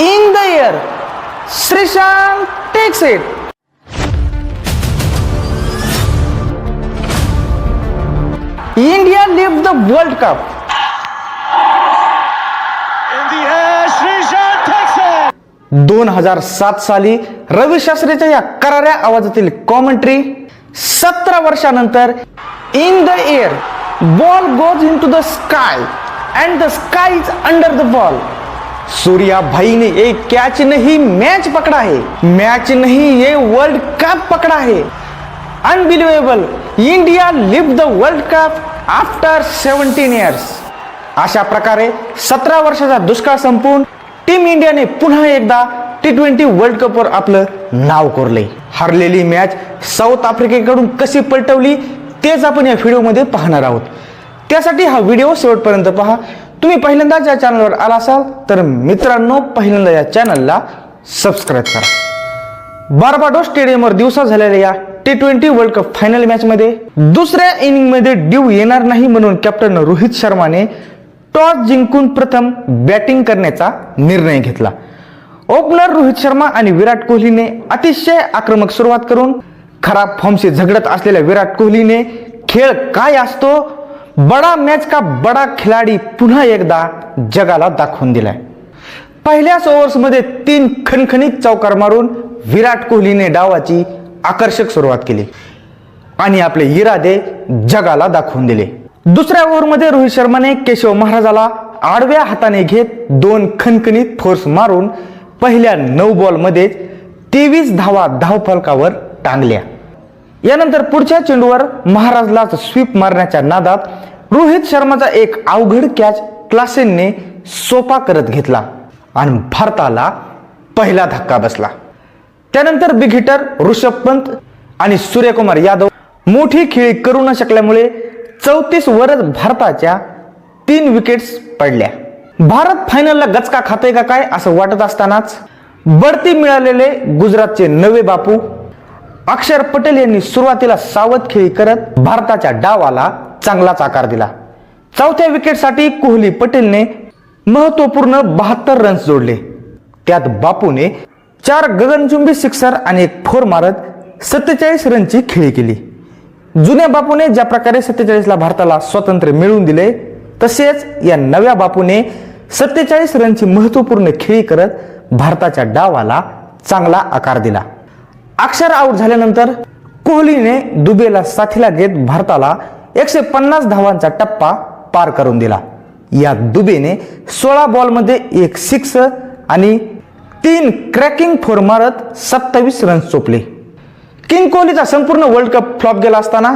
in the air. Srishant takes it. India lived the World Cup. In the air, Srishan takes it. दोन हजार सात साली रवी शास्त्रीच्या या कराऱ्या आवाजातील कॉमेंट्री सतरा वर्षानंतर in the air ball goes into the sky and the sky is under the ball Surya भाई ने एक कैच नहीं मैच पकड़ा है मैच नहीं ये वर्ल्ड कप पकड़ा है unbelievable India live the world cup after seventeen years अशा प्रकारे सतरा वर्षाचा दुष्काळ संपून टीम इंडियाने पुन्हा एकदा टी ट्वेंटी वर्ल्ड कपवर आपलं नाव कोरले. हरलेली मॅच साऊथ आफ्रिकेकडून कशी पलटवली तेच आपण या व्हिडिओमध्ये पाहणार आहोत. त्यासाठी हा व्हिडिओ शेवटपर्यंत पहा. तुम्ही पहिल्यांदाच या चॅनलवर आला असाल तर मित्रांनो पहिल्यांदा या चॅनलला सबस्क्राईब करा. बारबाडो स्टेडियमवर दिवसा झालेल्या या T twenty world cup final मॅचमध्ये दुसऱ्या इनिंगमध्ये ड्यू येणार नाही म्हणून कॅप्टन रोहित शर्माने टॉस जिंकून प्रथम बॅटिंग करण्याचा निर्णय घेतला. ओपनर रोहित शर्मा आणि विराट कोहलीने अतिशय आक्रमक सुरुवात करून खराब फॉर्मशी झगडत असलेल्या विराट कोहलीने खेळ काय असतो बडा मॅच का बडा खिलाडी पुन्हा एकदा जगाला दाखवून दिलाय. पहिल्याच ओव्हर्समध्ये तीन खणखणीत चौकार मारून विराट कोहलीने डावाची आकर्षक सुरुवात केली. आणि आपले इरादे जगाला दाखवून दिले. दुसऱ्या ओव्हरमध्ये रोहित शर्माने केशव महाराजाला आडव्या हाताने घेत दोन खणखणीत फोर्स मारून पहिल्या नऊ बॉलमध्येच तेवीस धावा धावफलकावर टांगल्या. यानंतर पुढच्या चेंडूवर महाराजला स्वीप मारण्याच्या नादात रोहित शर्माचा एक अवघड कॅच क्लासेनने सोपा करत घेतला आणि भारताला पहिला धक्का बसला. त्यानंतर बिग हिटर ऋषभ पंत आणि सूर्यकुमार यादव मोठी खेळी करू न शकल्यामुळे चौतीस वरच भारताच्या तीन विकेट्स पडल्या. भारत फायनलला गचका खाते का काय असं वाटत असतानाच बढती मिळालेले गुजरातचे नवे बापू अक्षर पटेल यांनी सुरुवातीला सावध खेळी करत भारताच्या डावाला चांगलाच आकार दिला. चौथ्या विकेटसाठी कोहली पटेलने महत्त्वपूर्ण बहात्तर रन्स जोडले. त्यात बापूने चार गगनचुंबी सिक्सर आणि एक फोर मारत सत्तेचाळीस रनची खेळी केली. जुन्या बापूने ज्या प्रकारे सत्तेचाळीसला भारताला स्वातंत्र्य मिळवून दिले तसेच या नव्या बापूने सत्तेचाळीस रनची महत्त्वपूर्ण खेळी करत भारताच्या डावाला चांगला आकार दिला. अक्षर आऊट झाल्यानंतर कोहलीने दुबेला साथीला घेत भारताला एकशे पन्नास धावांचा टप्पा पार करून दिला. या दुबेने सोळा बॉलमध्ये एक सिक्स आणि तीन क्रॅकिंग फोर मारत सत्तावीस रन चोपले किंग कोहलीचा संपूर्ण वर्ल्ड कप फ्लॉप गेला असताना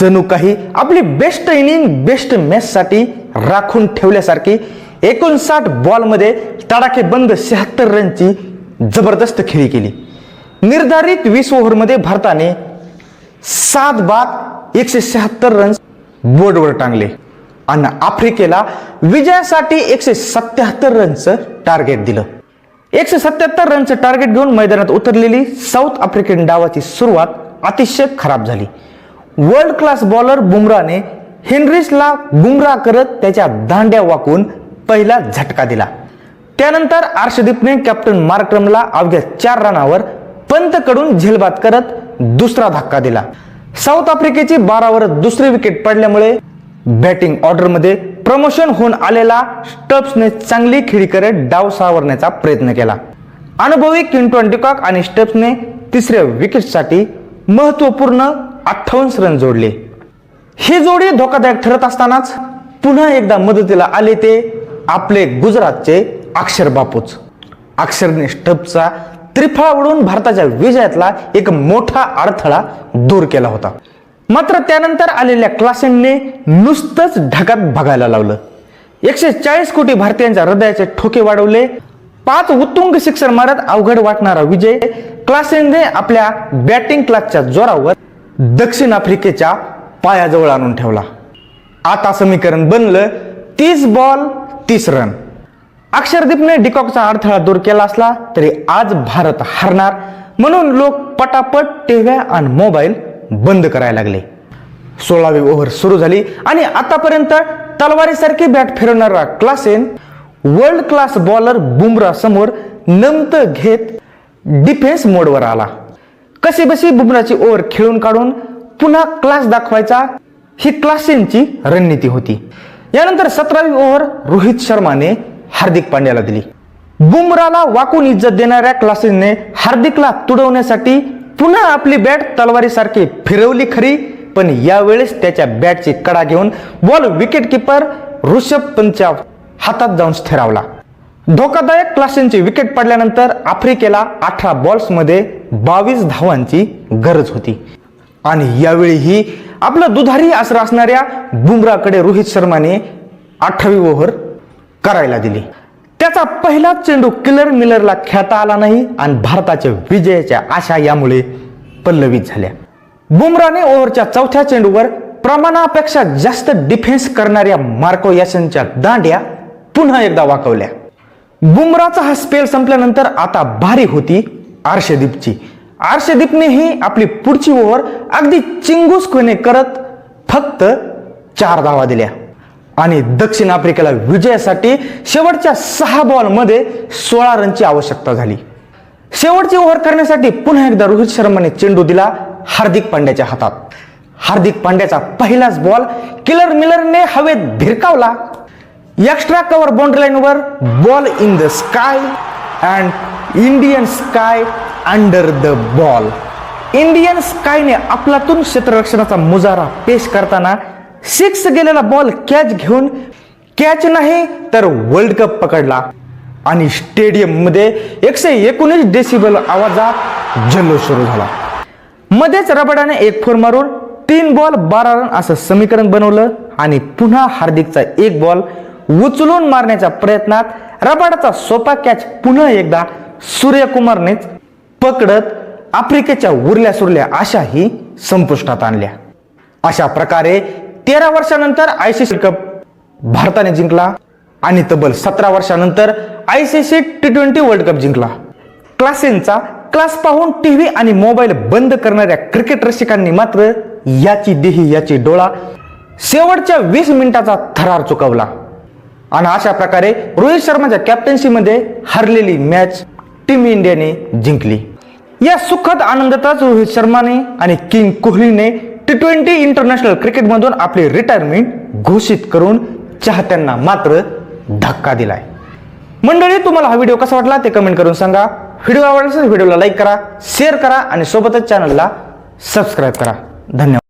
जणू काही आपली बेस्ट इनिंग बेस्ट मॅचसाठी राखून ठेवल्यासारखी एकोणसाठ बॉलमध्ये तडाखेबंद शहात्तर रनची जबरदस्त खेळी केली. निर्धारित वीस ओव्हरमध्ये भारताने सात बाद एकशे शहात्तर रन बोर्डवर टांगले. आणि आफ्रिकेला विजयासाठी एकशे सत्याहत्तर रनचं टार्गेट दिलं. एकशे सत्याहत्तर रनचं टार्गेट घेऊन मैदानात उतरलेली साऊथ आफ्रिकन डावाची सुरुवात अतिशय खराब झाली. वर्ल्ड क्लास बॉलर बुमराने हेनरीसला गुमराह करत त्याच्या दांड्या वाकून पहिला झटका दिला. त्यानंतर आर्षदीपने कॅप्टन मार्क्रमला अवघ्या चार रनावर पंतकडून झेलबाद करत दुसरा धक्का दिला. साऊथ आफ्रिकेची बारावर दुसरी विकेट पडल्यामुळे बॅटिंग ऑर्डरमध्ये प्रमोशन होऊन आलेला स्टप्सने चांगली खेळी करत डाव सावरण्याचा प्रयत्न केला. अनुभवी किंटॉन डिकॉक आणि स्टप्सने तिसऱ्या विकेटसाठी महत्त्वपूर्ण अठ्ठावन्न रन जोडले. ही जोडी धोकादायक ठरत असतानाच पुन्हा एकदा मदतीला आले ते आपले गुजरातचे अक्षर बापूच. अक्षरने स्टपचा त्रिफळावडून भारताच्या विजयातला एक मोठा अडथळा दूर केला होता. मात्र त्यानंतर आलेल्या क्लासेनने नुसतंच ढगात बघायला लावलं. एकशे चाळीस कोटी भारतीयांच्या हृदयाचे ठोके वाढवले. पाच उत्तुंग शिक्षण मारत अवघड वाटणारा विजय क्लासेनने आपल्या बॅटिंग क्लासच्या जोरावर दक्षिण आफ्रिकेच्या पायाजवळ आणून ठेवला. आता समीकरण बनलं तीस बॉल तीस रन अक्षरदीपने डिकॉकचा अडथळा दूर केला असला तरी आज भारत हरणार. म्हणून लोक पटापट टेव्या आणि मोबाईल बंद करायला लागले. सोळावी ओव्हर सुरू झाली आणि आतापर्यंत तलवारीसारखी bat फिरवणारा Klaasen world class bowler Bumrah समोर नमत घेत डिफेन्स मोडवर आला. कशी बशी बुमराची ओव्हर खेळून काढून पुन्हा क्लास दाखवायचा ही क्लासेनची रणनीती होती. यानंतर सतरावी ओव्हर रोहित शर्माने हार्दिक पांड्याला दिली. बुमराला वाकून इज्जत देणाऱ्या क्लासेसने हार्दिकला तुडवण्यासाठी पुन्हा आपली बॅट तलवारीसारखी फिरवली खरी पण यावेळेस त्याच्या बॅटची कडा घेऊन बॉल विकेट किपर ऋषभ पंतच्या हातात जाऊन स्थिरावला. धोकादायक क्लासेनची विकेट पडल्यानंतर आफ्रिकेला अठरा बॉल्समध्ये बावीस धावांची गरज होती. आणि यावेळीही आपलं दुधारी आसरा असणाऱ्या बुमराकडे रोहित शर्माने अठरावी ओव्हर करायला दिली. त्याचा पहिला चेंडू किलर मिलरला खेळता आला नाही आणि भारताच्या विजयाच्या आशा यामुळे पल्लवित झाल्या. बुमराने ओव्हरच्या चौथ्या चेंडूवर प्रमाणापेक्षा जास्त डिफेन्स करणाऱ्या मार्को यासनच्या दांड्या पुन्हा एकदा वाकवल्या. बुमराचा हा स्पेल संपल्यानंतर आता भारी होती आर्षदीपची आर्षदीपनेही आपली पुढची ओव्हर अगदी चिंगूस खुने करत फक्त चार धावा दिल्या. आणि दक्षिण आफ्रिकेला विजयासाठी शेवटच्या सहा बॉलमध्ये सोळा रनची आवश्यकता झाली. शेवटची ओव्हर करण्यासाठी पुन्हा एकदा रोहित शर्माने चेंडू दिला हार्दिक पांड्याच्या हातात. हार्दिक पांड्याचा पहिलाच बॉल किलर मिलरने हवेत भिरकावला. एक्स्ट्रा कव्हर बाउंड्री लाईनवर ball in the sky and Indian sky under the ball Indian स्कायने आपलातून क्षेत्ररक्षणाचा मुजारा पेश करताना सिक्स गेलेला बॉल कॅच घेऊन कॅच नाही तर वर्ल्ड कप पकडला. आणि स्टेडियममध्ये एकशे एकोणीस डेसिबल आवाजात जल्लोष सुरू झाला. मध्येच रबडाने एक फोर मारून तीन बॉल बारा रन असं समीकरण बनवलं आणि पुन्हा हार्दिकचा एक बॉल उचलून मारण्याच्या प्रयत्नात रबाडाचा सोपा कॅच पुन्हा एकदा सूर्यकुमारनेच पकडत आफ्रिकेच्या उरल्या सुरल्या आशाही संपुष्टात आणल्या. अशा प्रकारे तेरा वर्षानंतर आयसीसी कप भारताने जिंकला आणि तब्बल सतरा वर्षानंतर ICC T twenty world cup जिंकला. क्लासेनचा क्लास पाहून टीव्ही आणि मोबाईल बंद करणाऱ्या क्रिकेट रसिकांनी मात्र याची देही याची डोळा शेवटच्या वीस मिनिटाचा थरार चुकवला. आणि अशा प्रकारे रोहित शर्माच्या कॅप्टन्सीमध्ये हरलेली मॅच टीम इंडियाने जिंकली. या सुखद आनंदातच रोहित शर्माने आणि किंग कोहलीने टी ट्वेंटी इंटरनॅशनल क्रिकेटमधून आपले रिटायरमेंट घोषित करून चाहत्यांना मात्र धक्का दिलाय. मंडळी तुम्हाला हा व्हिडिओ कसा वाटला ते कमेंट करून सांगा. व्हिडिओ आवडल्यास व्हिडिओला लाईक करा शेअर करा आणि सोबतच चॅनलला सबस्क्राईब करा. धन्यवाद.